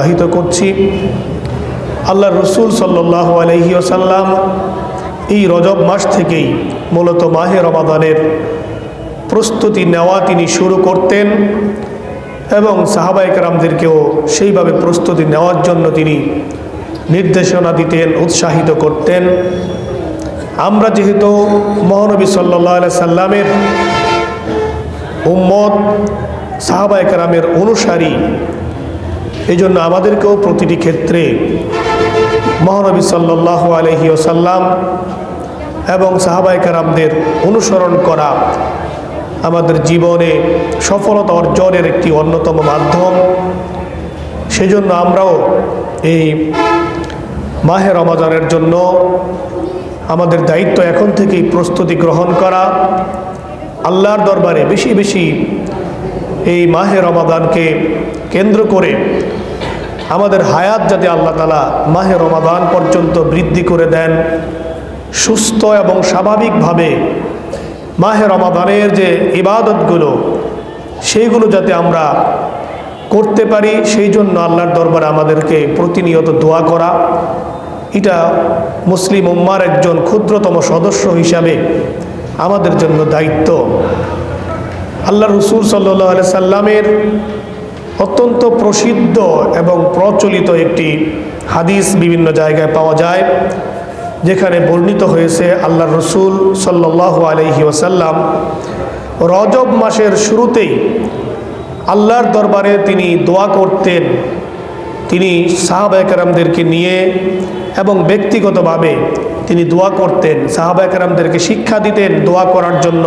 অতিবাহিত করছি। আল্লাহ রসুল সাল্লাহ আলহি আসাল্লাম এই রজব মাস থেকেই মূলত মাহে রমাদানের প্রস্তুতি নেওয়া তিনি শুরু করতেন এবং সাহাবাইকরামদেরকেও সেইভাবে প্রস্তুতি নেওয়ার জন্য তিনি নির্দেশনা দিতেন, উৎসাহিত করতেন। আমরা যেহেতু মহানবী সাল্লাহ সাল্লামের উম্মত সাহাবাইকরামের অনুসারী এই জন্য আমাদেরকেও প্রতিটি ক্ষেত্রে মহানবী সাল্লাহ আলহি ওসাল্লাম এবং সাহাবাইকারামদের অনুসরণ করা আমাদের জীবনে সফলতা অর্জনের একটি অন্যতম মাধ্যম। সেজন্য আমরাও এই মাহে রমাজানের জন্য আমাদের দায়িত্ব এখন থেকেই প্রস্তুতি গ্রহণ করা। আল্লাহর দরবারে বেশি বেশি এই মাহে রমাদানকে কেন্দ্র করে আমাদের হায়াত যাতে আল্লাহ তালা মাহে রমাদান পর্যন্ত বৃদ্ধি করে দেন, সুস্থ এবং স্বাভাবিকভাবে মাহে রমাদানের যে ইবাদতগুলো, সেইগুলো যাতে আমরা করতে পারি, সেই জন্য আল্লাহর দরবারে আমাদেরকে প্রতিনিয়ত দোয়া করা। এটা মুসলিম উম্মার একজন ক্ষুদ্রতম সদস্য হিসাবে আমাদের জন্য দায়িত্ব। আল্লাহ রসুল সাল্লাহ সাল্লামের অত্যন্ত প্রসিদ্ধ এবং প্রচলিত একটি হাদিস বিভিন্ন জায়গায় পাওয়া যায়, যেখানে বর্ণিত হয়েছে আল্লাহ রসুল সাল্লাহ আলহি ওসাল্লাম রজব মাসের শুরুতেই আল্লাহর দরবারে তিনি দোয়া করতেন। তিনি সাহাবা একরামদেরকে নিয়ে এবং ব্যক্তিগতভাবে তিনি দোয়া করতেন। সাহাবা একরামদেরকে শিক্ষা দিতেন দোয়া করার জন্য।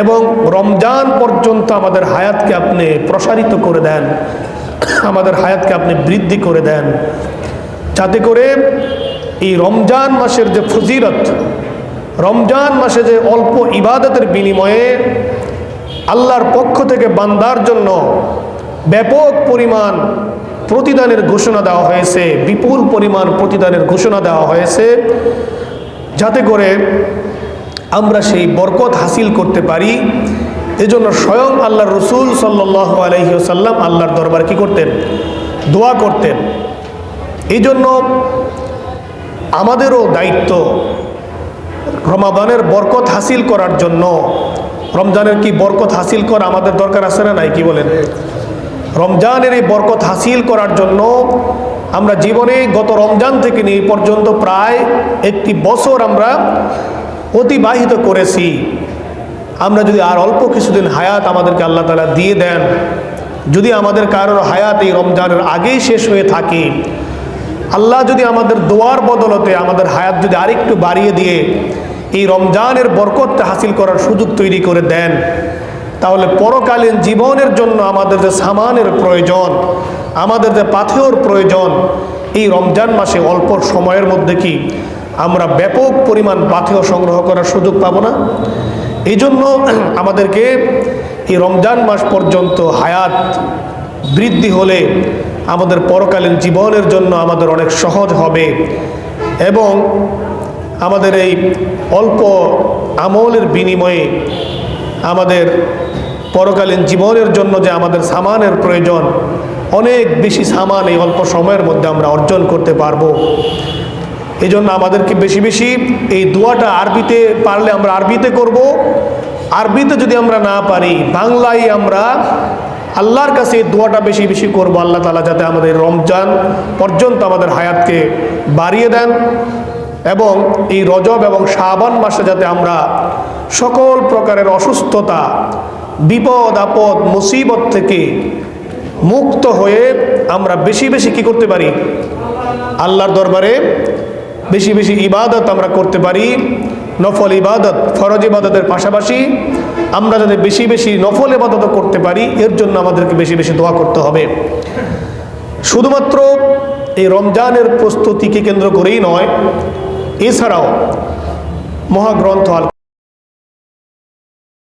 এবং রমজান পর্যন্ত আমাদের হায়াতকে আপনি প্রসারিত করে দেন, আমাদের হায়াতকে আপনি বৃদ্ধি করে দেন। যাতে করে এই রমজান মাসের যে ফজিরত রমজান মাসে যে অল্প ইবাদতের বিনিময়ে আল্লাহর পক্ষ থেকে বান্দার জন্য ব্যাপক পরিমাণ প্রতিদানের ঘোষণা দেওয়া হয়েছে, বিপুল পরিমাণ প্রতিদানের ঘোষণা দেওয়া হয়েছে। যাতে করে আমরা সেই বরকত হাসিল করতে পারি। এজন্য স্বয়ং আল্লাহ রসুল সাল্লাহ আলহিউসাল্লাম আল্লাহর দরবার কি করতেন? দোয়া করতেন। এই জন্য আমাদেরও দায়িত্ব রমাদানের বরকত হাসিল করার জন্য। রমজানের কি বরকত হাসিল করা আমাদের দরকার আছে না নাই? কি বলেন? রমজানের এই বরকত হাসিল করার জন্য আমরা জীবনে গত রমজান থেকে নিয়ে পর্যন্ত প্রায় একটি বছর আমরা অতিবাহিত করেছি। আমরা যদি আর অল্প কিছুদিন হায়াত আমাদেরকে আল্লাহ তালা দিয়ে দেন, যদি আমাদের কারোর হায়াত এই রমজানের আগেই শেষ হয়ে থাকে, আল্লাহ যদি আমাদের দোয়ার বদলতে আমাদের হায়াত যদি আরেকটু বাড়িয়ে দিয়ে এই রমজানের বরকতটা হাসিল করার সুযোগ তৈরি করে দেন, তাহলে পরকালীন জীবনের জন্য আমাদের যে সামানের প্রয়োজন, আমাদের যে পাথেওর প্রয়োজন, এই রমজান মাসে অল্প সময়ের মধ্যে কি আমরা ব্যাপক পরিমাণ পাথেয় সংগ্রহ করার সুযোগ পাবো না। এই জন্য আমাদেরকে এই রমজান মাস পর্যন্ত হায়াত বৃদ্ধি হলে আমাদের পরকালীন জীবনের জন্য আমাদের অনেক সহজ হবে এবং আমাদের এই অল্প আমলের বিনিময়ে আমাদের পরকালীন জীবনের জন্য যে আমাদের সামানের প্রয়োজন, অনেক বেশি সামান এই অল্প সময়ের মধ্যে আমরা অর্জন করতে পারব। এই জন্য আমাদেরকে বেশি বেশি এই দোয়াটা আরবিতে পারলে আমরা আরবিতে করব। আরবিতে যদি আমরা না পারি, বাংলায় আমরা আল্লাহর কাছে এই দোয়াটা বেশি বেশি করব, আল্লাহ তালা যাতে আমাদের রমজান পর্যন্ত আমাদের হায়াতকে বাড়িয়ে দেন এবং এই রজব এবং শাবান মাসে যাতে আমরা সকল প্রকারের অসুস্থতা, বিপদ, আপদ, মুসিবত থেকে মুক্ত হয়ে আমরা বেশি বেশি কি করতে পারি? আল্লাহর দরবারে বেশি বেশি ইবাদত আমরা করতে পারি, নফল ইবাদত, ফরজ ইবাদতের পাশাপাশি আমরা যাতে বেশি বেশি নফল ইবাদত করতে পারি, এর জন্য আমাদেরকে বেশি বেশি দোয়া করতে হবে। শুধুমাত্র এই রমজানের প্রস্তুতিকে কেন্দ্র করেই নয়, এছাড়াও মহাগ্রন্থ আল